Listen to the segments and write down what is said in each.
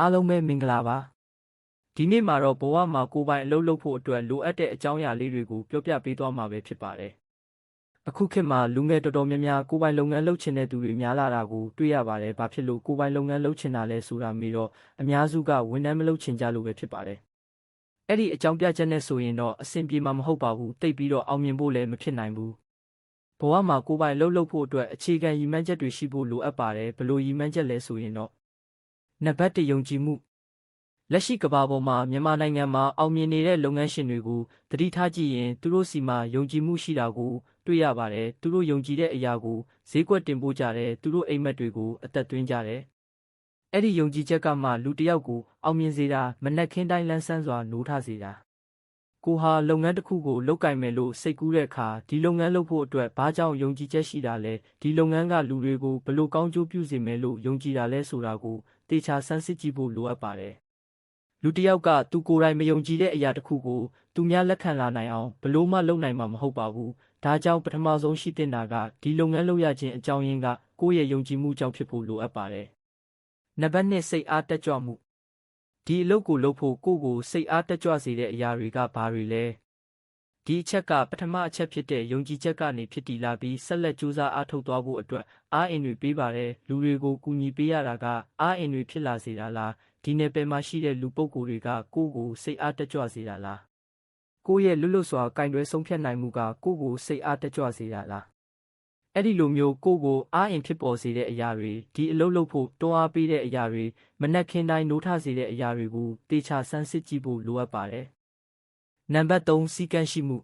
အားလုံးပဲမင်္ဂလာပါဒီနေ့မှာတော့ဘဝမှာကိုယ်ပိုင်အလုပ်လုပ်ဖို့အတွက်လိုအပ်တဲ့အကြောင်းအရာလေးတွေကိုပြောပြပေးသွားမှာပဲဖြစ်ပါတယ်အခုခေတ်မှာလူငယ်တော်တော်များများကိုယ်ပိုင်လုပ်ငန်းလုပ်ချင်တဲ့သူတွေများလာတာကိုတွေ့ရပါတယ်ဘာဖြစ်လို့ကိုယ်ပိုင်လုပ်ငန်းလုပ်ချင်တာလဲဆိုတာမျိုးတော့အများစုကဝန်ထမ်းမလုပ်ချင်ကြလို့ပဲဖြစ်ပါတယ်အဲ့ဒီအကြောင်းပြချက်နဲ့ဆိုရင်တော့အဆင်ပြေမှာမဟုတ်ပါဘူးတိတ်ပြီးတော့အောင်မြင်ဖို့လည်းမဖြစ်နိုင်ဘူးဘဝမှာကိုယ်ပိုင်လှုပ်လှုပ်ဖို့အတွက်အခြေခံရည်မှန်းချက်တွေရှိဖို့လိုအပ်ပါတယ်ဘယ်လိုရည်မှန်းချက်လဲဆိုရင်တော့ နံပါတ်1ယုံကြည်မှုလက်ရှိကမ္ဘာပေါ်မှာမြန်မာနိုင်ငံမှာအောင်မြင်နေတဲ့လုပ်ငန်းရှင်တွေကိုသတိထားကြည့်ရင်သူတို့စီမှာယုံကြည်မှုရှိတာကိုတွေ့ရပါတယ်သူတို့ယုံကြည်တဲ့အရာကိုဈေးကွက်တင်ပို့ကြတယ်သူတို့အိမ်မက်တွေကိုအသက်သွင်းကြတယ်အဲ့ဒီယုံကြည်ချက်ကမှလူတစ်ယောက်ကိုအောင်မြင်စေတာမနှက်ခင်းတိုင်းလန်းဆန်းစွာနိုးထစေတာကိုဟာလုပ်ငန်းတစ်ခုကိုလုပ်ကင်မယ်လို့စိတ်ကူးတဲ့အခါဒီလုပ်ငန်းလုပ်ဖို့အတွက်ဘာကြောင့်ယုံကြည်ချက်ရှိတာလဲဒီလုပ်ငန်းကလူတွေကိုဘယ်လိုကောင်းကျိုးပြုစေမယ်လို့ယုံကြည်တာလဲဆိုတာကို တေချာဆန်းစစ်ကြည့်ဖို့လိုအပ်ပါတယ်လူတစ်ယောက်ကသူကိုယ်တိုင်မယုံကြည်တဲ့အရာတစ်ခုကိုသူများလက်ခံလာနိုင်အောင်ဘယ်လို့မှလုပ်နိုင်မှာမဟုတ်ပါဘူးဒါကြောင့်ပထမဆုံးရှိတင်တာကဒီလုပ်ငန်းလုပ်ရခြင်းအကြောင်းရင်းကကိုယ့်ရဲ့ယုံကြည်မှုကြောင့်ဖြစ်ဖို့လိုအပ်ပါတယ်နံပါတ်1စိတ်အားတက်ကြွမှုဒီအလုပ်ကိုလုပ်ဖို့ကိုယ့်ကိုစိတ်အားတက်ကြွစေတဲ့အရာတွေကဘာတွေလဲ ဒီအချက်ကပထမအချက်ဖြစ်တဲ့ယုံကြည်ချက်ကနေဖြစ်တည်လာပြီးဆက်လက်ကြိုးစားအားထုတ်သွားဖို့အတွက်အားအင်တွေပေးပါတယ်လူတွေကိုကူညီပေးရတာကအားအင်တွေဖြစ်လာစေတာလားဒီနယ်ပယ်မှာရှိတဲ့လူပုဂ္ဂိုလ်တွေကကိုယ့်ကိုစိတ်အားတက်ကြွစေတာလားကိုယ့်ရဲ့လွတ်လွတ်စွာကင်တွယ်ဆုံးဖြတ်နိုင်မှုကကိုယ့်ကိုစိတ်အားတက်ကြွစေတာလားအဲ့ဒီလိုမျိုးကိုယ့်ကိုအားအင်ဖြစ်ပေါ်စေတဲ့အရာတွေဒီအလုပ်လုပ်ဖို့တွန်းအားပေးတဲ့အရာတွေမနက်ခင်းတိုင်းနိုးထစေတဲ့အရာတွေကိုတေချာဆန်းစစ်ကြည့်ဖို့လိုအပ်ပါတယ်။ နံပါတ်3စီကံရှိမှု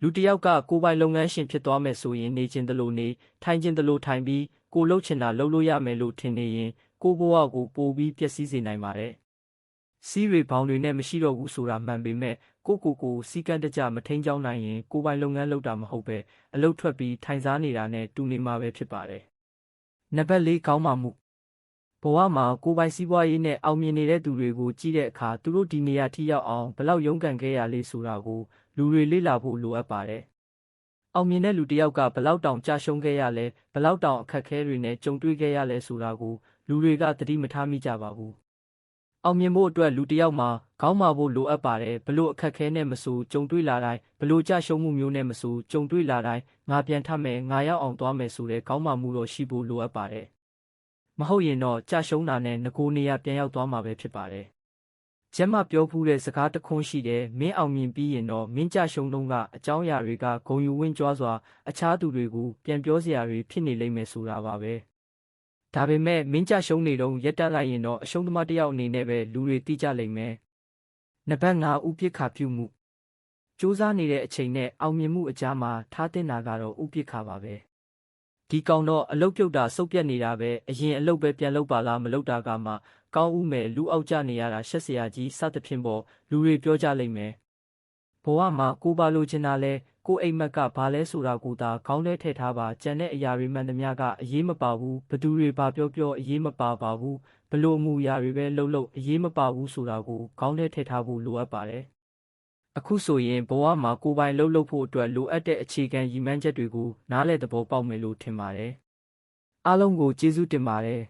လူတစ်ယောက်ကကိုယ်ပိုင်လုပ်ငန်းရှင်ဖြစ်သွားမယ်ဆိုရင်နေခြင်းတလို့နေထိုင်ခြင်းတလို့ထိုင်ပြီးကိုလှုပ်ချင်တာလှုပ်လို့ရမယ်လို့ထင်နေရင်ကိုယ့်ဘဝကိုပိုပြီးပျက်စီးစေနိုင်ပါတယ်။စီးရီဘောင်တွေနဲ့မရှိတော့ဘူးဆိုတာမှန်ပေမဲ့ကိုယ့်ကိုယ်ကိုစီကံတကြမထိန်ချောင်းနိုင်ရင်ကိုယ်ပိုင်လုပ်ငန်းလုပ်တာမဟုတ်ပဲအလုပ်ထွက်ပြီးထိုင်စားနေတာနဲ့တူနေမှာပဲဖြစ်ပါတယ်။နံပါတ်4ကောင်းမှမှု ဘဝမှာကိုယ်ပိုင်စီးပွားရေးနဲ့အောင်မြင်နေတဲ့သူတွေကိုကြည့်တဲ့အခါသူတို့ဒီနေရာထိရောက်အောင်ဘယ်လောက်ရုန်းကန်ခဲ့ရလဲဆိုတာကိုလူတွေလေ့လာဖို့လိုအပ်ပါတယ်။အောင်မြင်တဲ့လူတစ်ယောက်ကဘယ်လောက်တောင်ကြာရှုံးခဲ့ရလဲဘယ်လောက်တောင်အခက်အခဲတွေနဲ့ကြုံတွေ့ခဲ့ရလဲဆိုတာကိုလူတွေကသတိမထားမိကြပါဘူး။အောင်မြင်ဖို့အတွက်လူတစ်ယောက်မှာခေါင်းမာဖို့လိုအပ်ပါတယ်ဘလို့အခက်အခဲနဲ့မဆိုကြုံတွေ့လာတိုင်းဘလို့ကြာရှုံးမှုမျိုးနဲ့မဆိုကြုံတွေ့လာတိုင်းငါပြန်ထမယ်ငါရောက်အောင်သွားမယ်ဆိုတဲ့ခေါင်းမာမှုတော့ရှိဖို့လိုအပ်ပါတယ်။ မဟုတ်ရင်တော့ကြာရှုံးတာနဲ့ငကိုနေရပြန်ရောက်သွားမှာပဲဖြစ်ပါတယ်။ကျမ်းမပြောဖူးတဲ့စကားတစ်ခွန်းရှိတယ်မင်းအောင်မြင်ပြီးရင်တော့မင်းကြာရှုံးလုံးကအကြောင်းအရာတွေကဂုံယူဝင့်ကြွားစွာအခြားသူတွေကိုပြန်ပြောစရာတွေဖြစ်နေလိမ့်မယ်ဆိုတာပါပဲ။ဒါပေမဲ့မင်းကြာရှုံးနေတော့ရက်တက်လိုက်ရင်တော့အရှုံးသမားတစ်ယောက်အနေနဲ့ပဲလူတွေသိကြလိမ့်မယ်။နံပါတ်5ဥပိ္ပခါပြုမှုစူးစမ်းနေတဲ့အချိန်နဲ့အောင်မြင်မှုအကြားမှာထားတင်တာကတော့ဥပိ္ပခါပါပဲ။ ဒီကောင်တော့အလုတ်ပြုတ်တာစုပ်ပြတ်နေတာပဲအရင်အလုတ်ပဲပြန်လုပ်ပါလားမလုပ်တာကမှကောင်းဦးမယ်လူအောက်ကျနေရတာရှက်စရာကြီးစသဖြင့်ပေါ့လူတွေပြောကြလိမ့်မယ်ဘဝမှာကိုပါလိုချင်တာလဲကိုအိမ်မက်ကဘာလဲဆိုတာကိုသာခေါင်းထဲထည့်ထားပါကြံတဲ့အရာတွေမှန်သမျှကအရေးမပါဘူးဘသူတွေဘာပြောပြောအရေးမပါပါဘူးဘလို့အမှုအရာတွေပဲလှုပ်လှုပ်အရေးမပါဘူးဆိုတာကိုခေါင်းထဲထည့်ထားဖို့လိုအပ်ပါတယ် အခုဆိုရင်ဘဝမှာကိုယ်ပိုင်လှုပ်လှုပ်ဖို့အတွက်လိုအပ်တဲ့အခြေခံရည်မှန်းချက်တွေကိုနားလည်သဘောပေါက်မယ်လို့ထင်ပါတယ်အားလုံးကိုကျေးဇူးတင်ပါတယ်